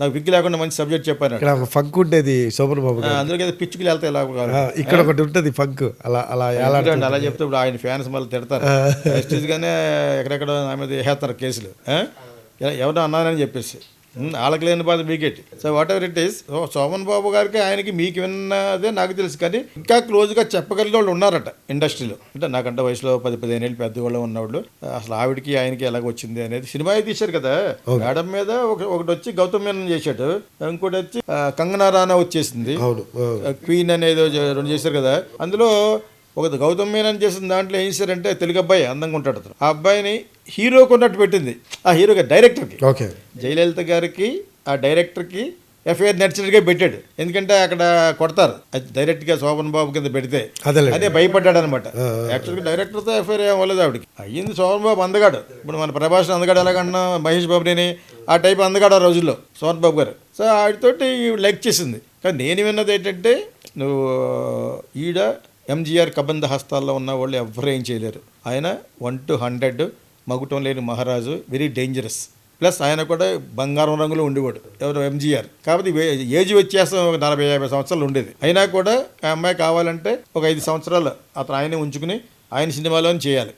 నాకు విగ్గు లేకుండా మంచి సబ్జెక్ట్ చెప్పాను ఇక్కడ ఒక ఫంక్ ఉండేది శోభన్ బాబు గారు. అందులో కదా పిచ్చుకులు వెళ్తే ఎలా ఇక్కడ ఒకటి ఉంటుంది ఫంక్ అలా అలా ఎలా అలా చెప్తే ఇప్పుడు ఆయన ఫ్యాన్స్ మళ్ళీ తిడతారు. Prestige గానే ఎక్కడెక్కడ నా మీద వేస్తారు కేసులు. ఎవరో అన్నారని చెప్పేసి. వాళ్ళకి లేని బాధ మీకేటి so whatever it is Soman Babu గారికి ఆయనకి మీకు విన్నదే నాకు తెలుసు. కానీ ఇంకా క్లోజ్గా చెప్పగలిగే వాళ్ళు ఉన్నారట ఇండస్ట్రీలో. అంటే నాకంటే వయసులో పది పదిహేను ఏళ్ళు పెద్దవాళ్ళు ఉన్నవాళ్ళు. అసలు ఆవిడకి ఆయనకి ఎలాగ వచ్చింది అనేది సినిమా తీశారు కదా. మేడం మీద ఒక ఒకటి వచ్చి గౌతమ్ మీనన్ చేశాడు. ఇంకోటి వచ్చి కంగనా రానా వచ్చేసింది. క్వీన్ అనేది రెండు చేశారు కదా. అందులో ఒక గౌతమ్ మీనన్ చేసిన దాంట్లో ఏం చేశారంటే తెలుగు అబ్బాయి అందంగా ఉంటాడు అతను. ఆ అబ్బాయిని హీరో కొన్నట్టు పెట్టింది. ఆ హీరోగా డైరెక్టర్కి. ఓకే. జయలలిత గారికి ఆ డైరెక్టర్కి ఎఫ్ఐఆర్ నడిచినట్టుగా పెట్టాడు. ఎందుకంటే అక్కడ కొడతారు. అది డైరెక్ట్గా శోభన్ బాబు కింద పెడితే అదే భయపడ్డాడు అనమాట యాక్చువల్గా డైరెక్టర్తో ఎఫ్ఐఆర్ అవ్వలేదు ఆవిడకి. అయ్యింది శోభన్ బాబు అందగాడు. ఇప్పుడు మన ప్రభాస్ అందగాడు ఎలాగన్నా మహేష్ బాబుని ఆ టైప్ అందగాడు ఆ రోజుల్లో శోభన్ బాబు గారు. సో ఆవిడతోటి ఈవిడ లైక్ చేసింది. కానీ నేను విన్నది ఏంటంటే నువ్వు ఈడ ఎంజీఆర్ కబంధ హస్తాల్లో ఉన్న వాళ్ళు ఎవ్వరూ ఏం చేయలేరు. ఆయన వన్ టు హండ్రెడ్ మగుటం లేని మహారాజు వెరీ డేంజరస్ ప్లస్ ఆయన కూడా బంగారం రంగులో ఉండేవాడు ఎవరు? ఎంజీఆర్ కాబట్టి ఏజ్ వ్యత్యాసం ఒక నలభై యాభై సంవత్సరాలు ఉండేది. అయినా కూడా ఆ అమ్మాయి కావాలంటే ఒక ఐదు సంవత్సరాలు అతను ఆయనే ఉంచుకుని ఆయన సినిమాలోనే చేయాలి.